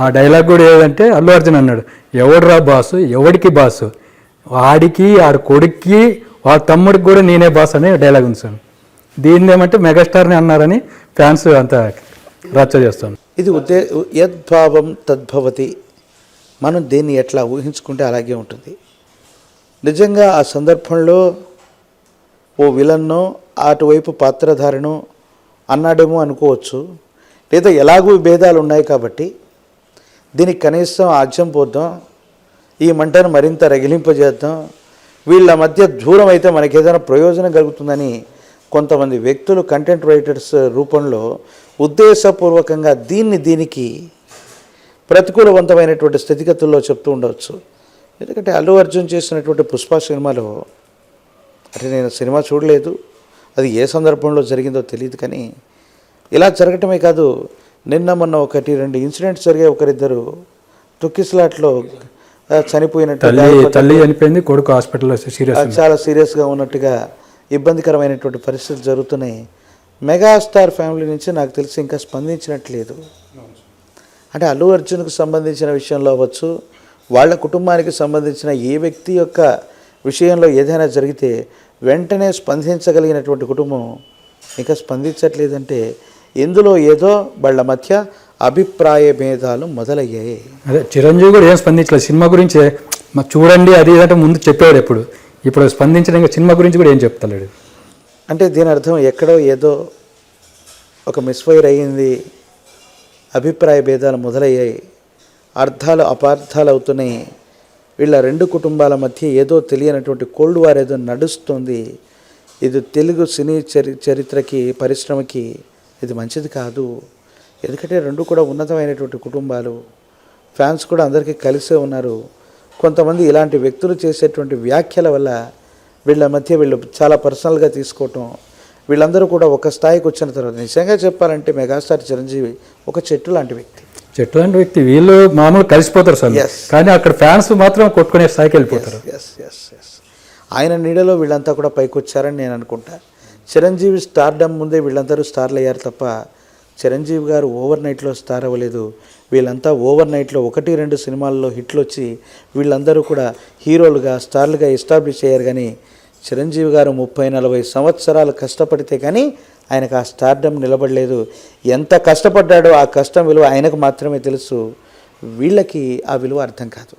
ఆ డైలాగ్ కూడా ఏదంటే అల్లు అర్జున్ అన్నాడు ఎవడురా బాసు? ఎవడికి బాసు? వాడికి ఆడి కొడుక్కి వాడి తమ్ముడికి కూడా నేనే బాస్ అనే డైలాగ్ ఉంది సార్. దీన్ని ఏమంటే మెగాస్టార్ని అన్నారని ఫ్యాన్స్ అంత రచ్చ చేస్తాను ఇది ఉద్దే యద్భావం తద్భవతి. మనం దీన్ని ఎట్లా ఊహించుకుంటే అలాగే ఉంటుంది. నిజంగా ఆ సందర్భంలో ఓ విలన్నో అటువైపు పాత్రధారణో అన్నాడేమో అనుకోవచ్చు. లేదా ఎలాగూ భేదాలు ఉన్నాయి కాబట్టి దీనికి కనీసం ఆజ్యం పోద్దాం. ఈ మంటను మరింత రగిలింపజేద్దాం. వీళ్ళ మధ్య దూరం అయితే మనకి ఏదైనా ప్రయోజనం కలుగుతుందని కొంతమంది వ్యక్తులు కంటెంట్ రైటర్స్ రూపంలో ఉద్దేశపూర్వకంగా దీన్ని దీనికి ప్రతికూలవంతమైనటువంటి స్థితిగతుల్లో చెప్తూ ఉండవచ్చు. ఎందుకంటే అల్లు అర్జున్ చేసినటువంటి పుష్ప సినిమాలో అంటే నేను సినిమా చూడలేదు. అది ఏ సందర్భంలో జరిగిందో తెలియదు కానీ ఇలా జరగటమే కాదు నిన్న మొన్న ఒకటి రెండు ఇన్సిడెంట్స్ జరిగాయి. ఒకరిద్దరు తొక్కిసలాట్లో చనిపోయినట్టు తల్లి చనిపోయింది కొడుకు హాస్పిటల్లో సీరియస్ చాలా సీరియస్గా ఉన్నట్టుగా ఇబ్బందికరమైనటువంటి పరిస్థితులు జరుగుతున్నాయి. మెగాస్టార్ ఫ్యామిలీ నుంచి నాకు తెలిసి ఇంకా స్పందించినట్లేదు. అంటే అల్లు అర్జున్కు సంబంధించిన విషయంలో అవ్వచ్చు వాళ్ళ కుటుంబానికి సంబంధించిన ఏ వ్యక్తి యొక్క విషయంలో ఏదైనా జరిగితే వెంటనే స్పందించగలిగినటువంటి కుటుంబం ఇంకా స్పందించట్లేదంటే ఇందులో ఏదో వాళ్ళ మధ్య అభిప్రాయ భేదాలు మొదలయ్యాయి. అదే చిరంజీవి కూడా ఏం స్పందించలేదు సినిమా గురించి మాకు చూడండి అది ఇదంటే ముందు చెప్పేవాడు ఎప్పుడు. ఇప్పుడు స్పందించడం సినిమా గురించి కూడా ఏం చెప్తలేడు. అంటే దీని అర్థం ఎక్కడో ఏదో ఒక మిస్ఫైర్ అయ్యింది అభిప్రాయ భేదాలు మొదలయ్యాయి అర్థాలు అపార్థాలు అవుతున్నాయి. వీళ్ళ రెండు కుటుంబాల మధ్య ఏదో తెలియనటువంటి కోల్డ్ వార్ ఏదో నడుస్తుంది. ఇది తెలుగు సినీ చరి చరిత్రకి పరిశ్రమకి ఇది మంచిది కాదు. ఎందుకంటే రెండు కూడా ఉన్నతమైనటువంటి కుటుంబాలు. ఫ్యాన్స్ కూడా అందరికీ కలిసే ఉన్నారు. కొంతమంది ఇలాంటి వ్యక్తులు చేసేటువంటి వ్యాఖ్యల వల్ల వీళ్ళ మధ్య వీళ్ళు చాలా పర్సనల్గా తీసుకోవటం వీళ్ళందరూ కూడా ఒక స్థాయికి వచ్చిన తర్వాత నిజంగా చెప్పాలంటే మెగాస్టార్ చిరంజీవి ఒక చెట్టు లాంటి వ్యక్తి. చెట్టు లాంటి వ్యక్తి. వీళ్ళు మామూలు కలిసిపోతారు సార్. కానీ అక్కడ ఫ్యాన్స్ మాత్రం కొట్టుకునే స్థాయికి వెళ్ళిపోతారు. ఎస్ ఎస్ ఎస్ ఆయన నీడలో వీళ్ళంతా కూడా పైకి వచ్చారని నేను అనుకుంటా. చిరంజీవి స్టార్డమ్ ముందే వీళ్ళందరూ స్టార్లు అయ్యారు తప్ప చిరంజీవి గారు ఓవర్ నైట్లో స్టార్ అవ్వలేదు. వీళ్ళంతా ఓవర్ నైట్లో ఒకటి రెండు సినిమాల్లో హిట్లు వచ్చి వీళ్ళందరూ కూడా హీరోలుగా స్టార్లుగా ఎస్టాబ్లిష్ అయ్యారు కానీ చిరంజీవి గారు ముప్పై నలభై సంవత్సరాలు కష్టపడితే కానీ ఆయనకు ఆ స్టార్డమ్ నిలబడలేదు. ఎంత కష్టపడ్డాడో ఆ కష్టం విలువ ఆయనకు మాత్రమే తెలుసు. వీళ్ళకి ఆ విలువ అర్థం కాదు.